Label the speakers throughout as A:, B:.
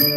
A: குரு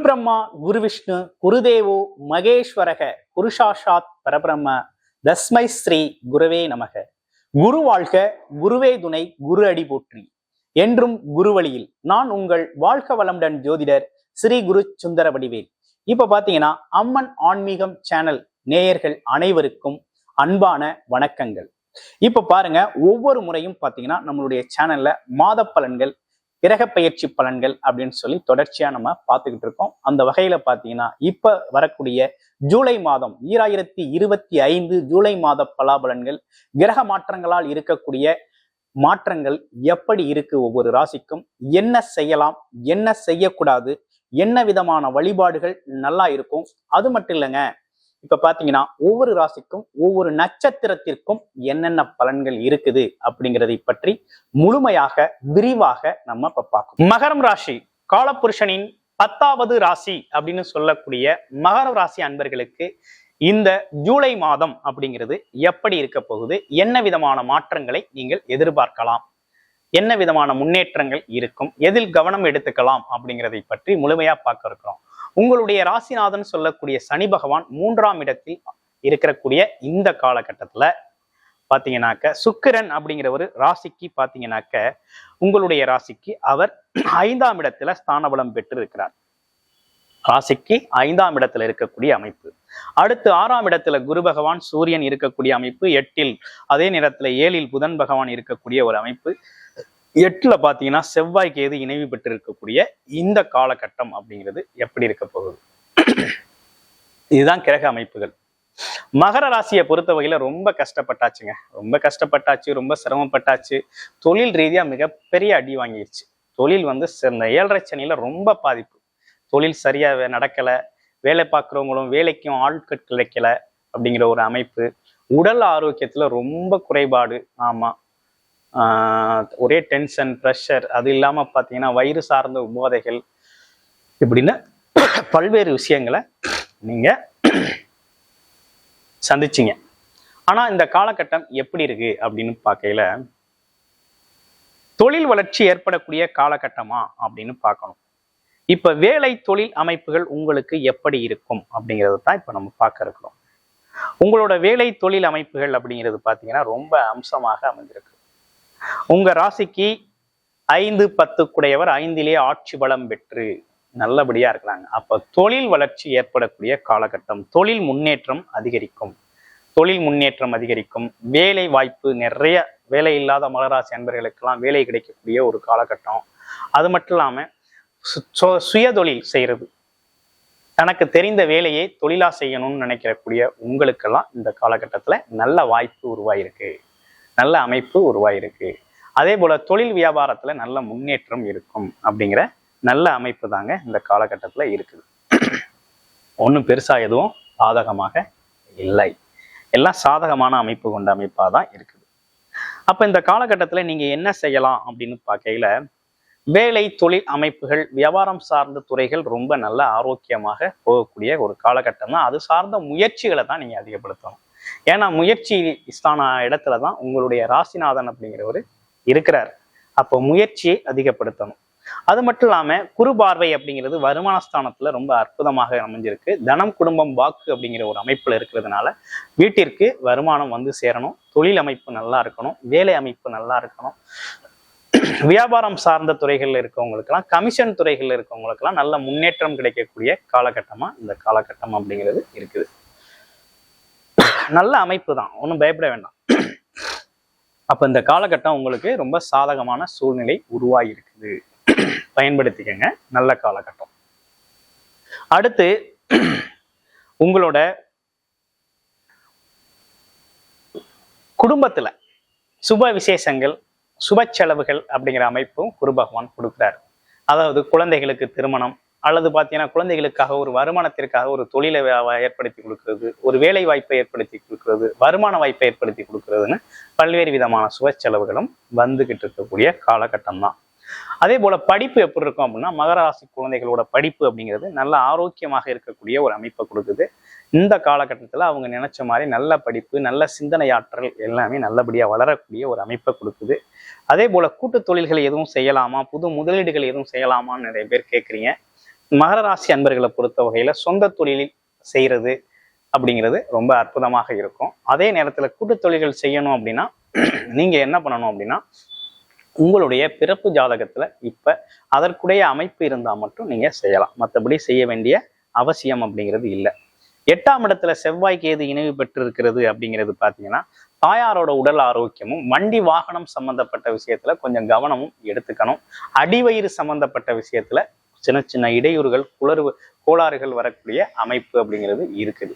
A: பிரம்மா குரு விஷ்ணு குருதேவோ மகேஸ்வரக குருஷாஷாத் பரபிரம்ம தஸ்மை ஸ்ரீ குருவே நமக. குரு வாழ்க குருவே துணை குரு அடி போற்றி. என்றும் குரு வழியில் நான் உங்கள் வாழ்க வளமுடன் ஜோதிடர் ஸ்ரீ குரு சுந்தர வடிவேல். இப்ப பாத்தீங்கன்னா அம்மன் ஆன்மீகம் சேனல் நேயர்கள் அனைவருக்கும் அன்பான வணக்கங்கள். இப்ப பாருங்க ஒவ்வொரு முறையும் பாத்தீங்கன்னா நம்மளுடைய சேனல்ல மாத பலன்கள் கிரக பயிற்சி பலன்கள் அப்படின்னு சொல்லி தொடர்ச்சியா நம்ம பார்த்துக்கிட்டு இருக்கோம். அந்த வகையில பாத்தீங்கன்னா இப்ப வரக்கூடிய ஜூலை மாதம் ஈராயிரத்தி இருபத்தி ஐந்து ஜூலை மாத பலாபலன்கள் கிரக மாற்றங்களால் இருக்கக்கூடிய மாற்றங்கள் எப்படி இருக்கு ஒவ்வொரு ராசிக்கும் என்ன செய்யலாம் என்ன செய்யக்கூடாது என்ன விதமான வழிபாடுகள் நல்லா இருக்கும் அது மட்டும் இல்லைங்க இப்ப பாத்தீங்கன்னா ஒவ்வொரு ராசிக்கும் ஒவ்வொரு நட்சத்திரத்திற்கும் என்னென்ன பலன்கள் இருக்குது அப்படிங்கிறதை பற்றி முழுமையாக விரிவாக நம்ம இப்ப பார்க்கணும். மகரம் ராசி காலபுருஷனின் பத்தாவது ராசி அப்படின்னு சொல்லக்கூடிய மகர ராசி அன்பர்களுக்கு இந்த ஜூலை மாதம் அப்படிங்கிறது எப்படி இருக்க போகுது? என்ன விதமான மாற்றங்களை நீங்கள் எதிர்பார்க்கலாம்? என்ன விதமான முன்னேற்றங்கள் இருக்கும்? எதில் கவனம் எடுத்துக்கலாம் அப்படிங்கிறதை பற்றி முழுமையா பார்க்க இருக்கிறோம். உங்களுடைய ராசிநாதன் சொல்லக்கூடிய சனி பகவான் மூன்றாம் இடத்தில் இருக்கக்கூடிய இந்த காலகட்டத்துல பாத்தீங்கன்னாக்க சுக்கிரன் அப்படிங்கிறவர் ராசிக்கு பாத்தீங்கன்னாக்க உங்களுடைய ராசிக்கு அவர் ஐந்தாம் இடத்துல ஸ்தானபலம் பெற்று இருக்கிறார் ராசிக்கு ஐந்தாம் இடத்துல இருக்கக்கூடிய அமைப்பு. அடுத்து ஆறாம் இடத்துல குரு பகவான் சூரியன் இருக்கக்கூடிய அமைப்பு எட்டில் அதே நேரத்துல ஏழில் புதன் பகவான் இருக்கக்கூடிய ஒரு அமைப்பு. எட்டுல பாத்தீங்கன்னா செவ்வாய்க்கு எது இணைவு பெற்று இருக்கக்கூடிய இந்த காலகட்டம் அப்படிங்கிறது எப்படி இருக்க போகுது? இதுதான் கிரக அமைப்புகள். மகர ராசியை பொறுத்த வகையில ரொம்ப கஷ்டப்பட்டாச்சுங்க. ரொம்ப கஷ்டப்பட்டாச்சு ரொம்ப சிரமப்பட்டாச்சு. தொழில் ரீதியா மிகப்பெரிய அடி வாங்கிருச்சு. தொழில் வந்து ச- இந்த ஏழரை சனியில ரொம்ப பாதிப்பு. தொழில் சரியா நடக்கல. வேலை பார்க்குறவங்களும் வேலைக்கும் ஆட்கள் கிடைக்கல அப்படிங்கிற ஒரு அமைப்பு. உடல் ஆரோக்கியத்துல ரொம்ப குறைபாடு. ஆமா. ஒரே டென்ஷன் ப்ரெஷர் அது இல்லாம பாத்தீங்கன்னா வயிறு சார்ந்த உபாதைகள் இப்படின்னு பல்வேறு விஷயங்களை நீங்க சந்திச்சீங்க. ஆனா இந்த காலகட்டம் எப்படி இருக்கு அப்படின்னு பார்க்கையில தொழில் வளர்ச்சி ஏற்படக்கூடிய காலகட்டமா அப்படின்னு பார்க்கணும். இப்ப வேலை தொழில் அமைப்புகள் உங்களுக்கு எப்படி இருக்கும் அப்படிங்கிறது தான் இப்ப நம்ம பார்க்க இருக்கிறோம். உங்களோட வேலை தொழில் அமைப்புகள் அப்படிங்கிறது பார்த்தீங்கன்னா ரொம்ப அம்சமாக அமைஞ்சிருக்கு உங்க ராசிக்கு ஐந்து பத்து குடையவர் ஐந்திலே ஆட்சி பலம் பெற்று நல்லபடியா இருக்கிறாங்க. அப்ப தொழில் வளர்ச்சி ஏற்படக்கூடிய காலகட்டம் தொழில் முன்னேற்றம் அதிகரிக்கும். தொழில் முன்னேற்றம் அதிகரிக்கும். வேலை வாய்ப்பு நிறைய வேலை இல்லாத மலராசி அன்பர்களுக்கெல்லாம் வேலை கிடைக்கக்கூடிய ஒரு காலகட்டம். அது மட்டும் இல்லாம சு- சு- சுயதொழில் செய்யறது தனக்கு தெரிந்த வேலையை தொழிலா செய்யணும்னு நினைக்கிறக்கூடிய உங்களுக்கெல்லாம் இந்த காலகட்டத்துல நல்ல வாய்ப்பு உருவாயிருக்கு. நல்ல அமைப்பு உருவாயிருக்கு. அதே போல தொழில் வியாபாரத்துல நல்ல முன்னேற்றம் இருக்கும் அப்படிங்கிற நல்ல அமைப்பு தாங்க இந்த காலகட்டத்துல இருக்குது. ஒன்றும் பெருசா எதுவும் பாதகமாக இல்லை. எல்லாம் சாதகமான அமைப்பு கொண்ட அமைப்பாக தான் இருக்குது. அப்ப இந்த காலகட்டத்துல நீங்க என்ன செய்யலாம் அப்படின்னு பார்க்கையில் வேலை தொழில் அமைப்புகள் வியாபாரம் சார்ந்த துறைகள் ரொம்ப நல்ல ஆரோக்கியமாக போகக்கூடிய ஒரு காலகட்டம் தான். அது சார்ந்த முயற்சிகளை தான் நீங்க அதிகப்படுத்தணும். ஏன்னா முயற்சி ஸ்தான இடத்துல தான் உங்களுடைய ராசிநாதன் அப்படிங்கிறவர் இருக்கிறார். அப்போ முயற்சியை அதிகப்படுத்தணும். அது மட்டும் இல்லாம குறு பார்வை அப்படிங்கிறது வருமான ஸ்தானத்துல ரொம்ப அற்புதமாக அமைஞ்சிருக்கு. தனம் குடும்பம் வாக்கு அப்படிங்கிற ஒரு அமைப்புல இருக்கிறதுனால வீட்டிற்கு வருமானம் வந்து சேரணும். தொழில் அமைப்பு நல்லா இருக்கணும். வேலை அமைப்பு நல்லா இருக்கணும். வியாபாரம் சார்ந்த துறைகள்ல இருக்கவங்களுக்கெல்லாம் கமிஷன் துறைகள்ல இருக்கவங்களுக்கெல்லாம் நல்ல முன்னேற்றம் கிடைக்கக்கூடிய காலகட்டமா இந்த காலகட்டம் அப்படிங்கிறது இருக்குது. நல்ல அமைப்பு தான் ஒன்றும் பயப்பட வேண்டாம். அப்போ இந்த காலகட்டம் உங்களுக்கு ரொம்ப சாதகமான சூழ்நிலை உருவாகியிருக்குது. பயன்படுத்திக்கங்க. நல்ல காலகட்டம். அடுத்து உங்களோட குடும்பத்தில் சுப விசேஷங்கள் சுப செலவுகள் அப்படிங்கிற அமைப்பும் குரு பகவான் கொடுக்குறாரு. அதாவது குழந்தைகளுக்கு திருமணம் அல்லது பார்த்தீங்கன்னா குழந்தைகளுக்காக ஒரு வருமானத்திற்காக ஒரு தொழிலை ஏற்படுத்தி கொடுக்கிறது ஒரு வேலை வாய்ப்பை ஏற்படுத்தி கொடுக்கிறது வருமான வாய்ப்பை ஏற்படுத்தி கொடுக்கறதுன்னு பல்வேறு விதமான சுப செலவுகளும் வந்துகிட்டு இருக்கக்கூடிய காலகட்டம் தான் அதே போல படிப்பு எப்படி இருக்கும் அப்படின்னா மகர ராசி குழந்தைகளோட படிப்பு அப்படிங்கிறது நல்ல ஆரோக்கியமாக இருக்கக்கூடிய ஒரு அமைப்பை கொடுக்குது. இந்த காலகட்டத்தில் அவங்க நினைச்ச மாதிரி நல்ல படிப்பு நல்ல சிந்தனை ஆற்றல் எல்லாமே நல்லபடியாக வளரக்கூடிய ஒரு அமைப்பை கொடுக்குது. அதே போல கூட்டு தொழில்கள் எதுவும் செய்யலாமா? புது முதலீடுகள் எதுவும் செய்யலாமான்னு நிறைய பேர் கேட்குறீங்க மகர ராசி அன்பர்களை பொறுத்த வகையில சொந்த தொழிலில் செய்யறது அப்படிங்கிறது ரொம்ப அற்புதமாக இருக்கும். அதே நேரத்தில் கூட்டு தொழில்கள் செய்யணும் அப்படின்னா நீங்க என்ன பண்ணணும் அப்படின்னா உங்களுடைய பிறப்பு ஜாதகத்துல இப்ப அதற்குடைய அமைப்பு இருந்தா மட்டும் நீங்க செய்யலாம். மற்றபடி செய்ய வேண்டிய அவசியம் அப்படிங்கிறது இல்லை. எட்டாம் இடத்துல செவ்வாய் கேது இணைவு பெற்றிருக்கிறது அப்படிங்கிறது பார்த்தீங்கன்னா தாயாரோட உடல் ஆரோக்கியமும் வண்டி வாகனம் சம்பந்தப்பட்ட விஷயத்துல கொஞ்சம் கவனமும் எடுத்துக்கணும். அடிவயிறு சம்பந்தப்பட்ட விஷயத்துல சின்ன சின்ன இடையூறுகள் குளறு கோளாறுகள் வரக்கூடிய அமைப்பு அப்படிங்கிறது இருக்குது.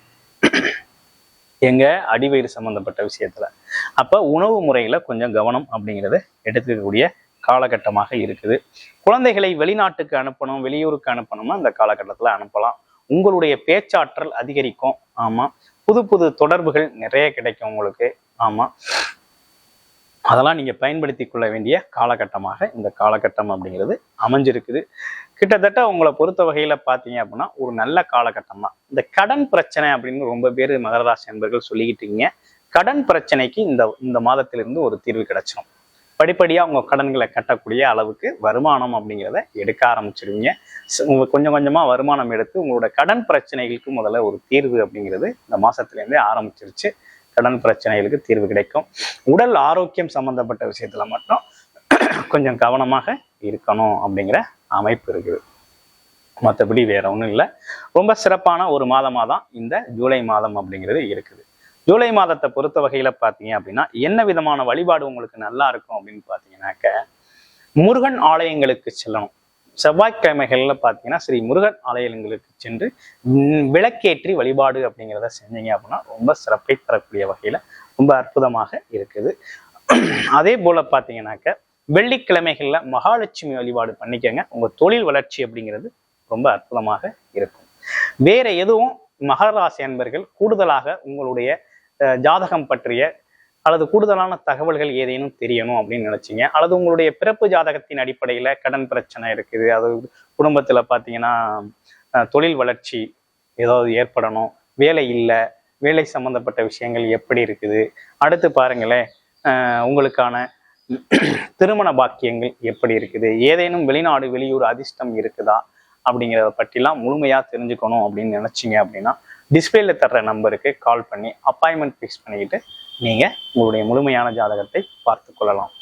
A: எங்க அடிவயிறு சம்பந்தப்பட்ட விஷயத்துல. அப்ப உணவு முறையில கொஞ்சம் கவனம் அப்படிங்கிறத எடுத்துக்கக்கூடிய காலகட்டமாக இருக்குது. குழந்தைகளை வெளிநாட்டுக்கு அனுப்பணும் வெளியூருக்கு அனுப்பணும்னா அந்த காலகட்டத்துல அனுப்பலாம். உங்களுடைய பேச்சாற்றல் அதிகரிக்கும். ஆமா. புது புது தொடர்புகள் நிறைய கிடைக்கும் உங்களுக்கு. ஆமா. அதெல்லாம் நீங்க பயன்படுத்தி கொள்ள வேண்டிய காலகட்டமாக இந்த காலகட்டம் அப்படிங்கிறது அமைஞ்சிருக்குது. கிட்டத்தட்ட உங்களை பொறுத்த வகையில் பார்த்தீங்க அப்படின்னா ஒரு நல்ல காலகட்டம் தான். இந்த கடன் பிரச்சனை அப்படின்னு ரொம்ப பேர் மகரராசி நண்பர்கள் சொல்லிக்கிட்டு இருக்கீங்க. கடன் பிரச்சனைக்கு இந்த இந்த மாதத்திலிருந்து ஒரு தீர்வு கிடைச்சிடும் படிப்படியாக உங்கள் கடன்களை கட்டக்கூடிய அளவுக்கு வருமானம் அப்படிங்கிறத எடுக்க ஆரம்பிச்சிடுவீங்க கொஞ்சம் கொஞ்சமாக வருமானம் எடுத்து உங்களோட கடன் பிரச்சனைகளுக்கு முதல்ல ஒரு தீர்வு அப்படிங்கிறது இந்த மாதத்துலேருந்தே ஆரம்பிச்சிருச்சு. கடன் பிரச்சனைகளுக்கு தீர்வு கிடைக்கும். உடல் ஆரோக்கியம் சம்பந்தப்பட்ட விஷயத்துல மட்டும் கொஞ்சம் கவனமாக இருக்கணும் அப்படிங்கிற அமைப்பு இருக்குது. மற்றபடி வேற ஒன்றும் இல்லை. ரொம்ப சிறப்பான ஒரு மாதமாக தான் இந்த ஜூலை மாதம் அப்படிங்கிறது இருக்குது. ஜூலை மாதத்தை பொறுத்த வகையில பார்த்தீங்க அப்படின்னா என்ன விதமான வழிபாடு உங்களுக்கு நல்லா இருக்கும் அப்படின்னு பார்த்தீங்கன்னாக்க முருகன் ஆலயங்களுக்கு செல்லணும். செவ்வாய்க்கிழமைகளில் பார்த்தீங்கன்னா ஸ்ரீ முருகன் ஆலயங்களுக்கு சென்று விளக்கேற்றி வழிபாடு அப்படிங்கிறத செஞ்சீங்க அப்படின்னா ரொம்ப சிறப்பை தரக்கூடிய வகையில் ரொம்ப அற்புதமாக இருக்குது. அதே போல பார்த்தீங்கன்னாக்க வெள்ளிக்கிழமைகளில் மகாலட்சுமி வழிபாடு பண்ணிக்கங்க. உங்கள் தொழில் வளர்ச்சி அப்படிங்கிறது ரொம்ப அற்புதமாக இருக்கும். வேற எதுவும் மகர ராசி அன்பர்கள் கூடுதலாக உங்களுடைய அஹ், ஜாதகம் பற்றிய அல்லது கூடுதலான தகவல்கள் ஏதேனும் தெரியணும் அப்படின்னு நினைச்சீங்க. அல்லது உங்களுடைய பிறப்பு ஜாதகத்தின் அடிப்படையில கடன் பிரச்சனை இருக்குது. அது குடும்பத்துல பார்த்தீங்கன்னா தொழில் வளர்ச்சி ஏதாவது ஏற்படணும். வேலை இல்லை. வேலை சம்பந்தப்பட்ட விஷயங்கள் எப்படி இருக்குது? அடுத்து பாருங்களேன் உங்களுக்கான திருமண பாக்கியங்கள் எப்படி இருக்குது? ஏதேனும் வெளிநாடு வெளியூர் அதிர்ஷ்டம் இருக்குதா? அப்படிங்கிறத பற்றிலாம் முழுமையாக தெரிஞ்சுக்கணும் அப்படின்னு நினச்சிங்க அப்படின்னா டிஸ்பிளேல தர்ற நம்பருக்கு கால் பண்ணி அப்பாயின்மெண்ட் ஃபிக்ஸ் பண்ணிக்கிட்டு நீங்கள் உங்களுடைய முழுமையான ஜாதகத்தை பார்த்து கொள்ளலாம்.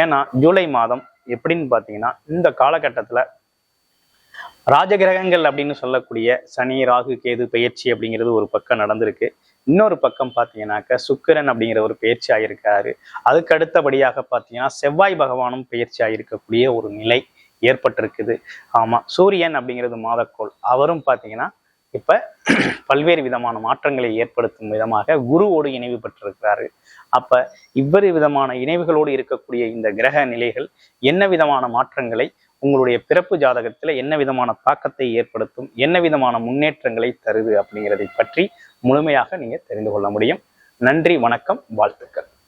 A: ஏன்னா ஜூலை மாதம் எப்படின்னு பார்த்தீங்கன்னா இந்த காலகட்டத்தில் ராஜகிரகங்கள் அப்படின்னு சொல்லக்கூடிய சனி ராகு கேது பயிற்சி அப்படிங்கிறது ஒரு பக்கம் நடந்திருக்கு. இன்னொரு பக்கம் பார்த்தீங்கன்னாக்க சுக்கிரன் அப்படிங்கிற ஒரு பயிற்சி ஆகியிருக்காரு அதுக்கு அடுத்தபடியாக பார்த்தீங்கன்னா செவ்வாய் பகவானும் பயிற்சி ஆகியிருக்கக்கூடிய ஒரு நிலை ஏற்பட்டிருக்குது. ஆமா சூரியன் அப்படிங்கிறது மாதக்கோள். அவரும் பார்த்தீங்கன்னா இப்ப பல்வேறு விதமான மாற்றங்களை ஏற்படுத்தும் விதமாக குருவோடு இணைவு பெற்றிருக்கிறாரு அப்ப இவ்வேறு விதமான இணைவுகளோடு இருக்கக்கூடிய இந்த கிரக நிலைகள் என்ன விதமான மாற்றங்களை உங்களுடைய பிறப்பு ஜாதகத்தில் என்ன விதமான தாக்கத்தை ஏற்படுத்தும் என்ன விதமான முன்னேற்றங்களை தருது அப்படிங்கிறதை பற்றி முழுமையாக நீங்கள் தெரிந்து கொள்ள முடியும். நன்றி வணக்கம் வாழ்த்துக்கள்.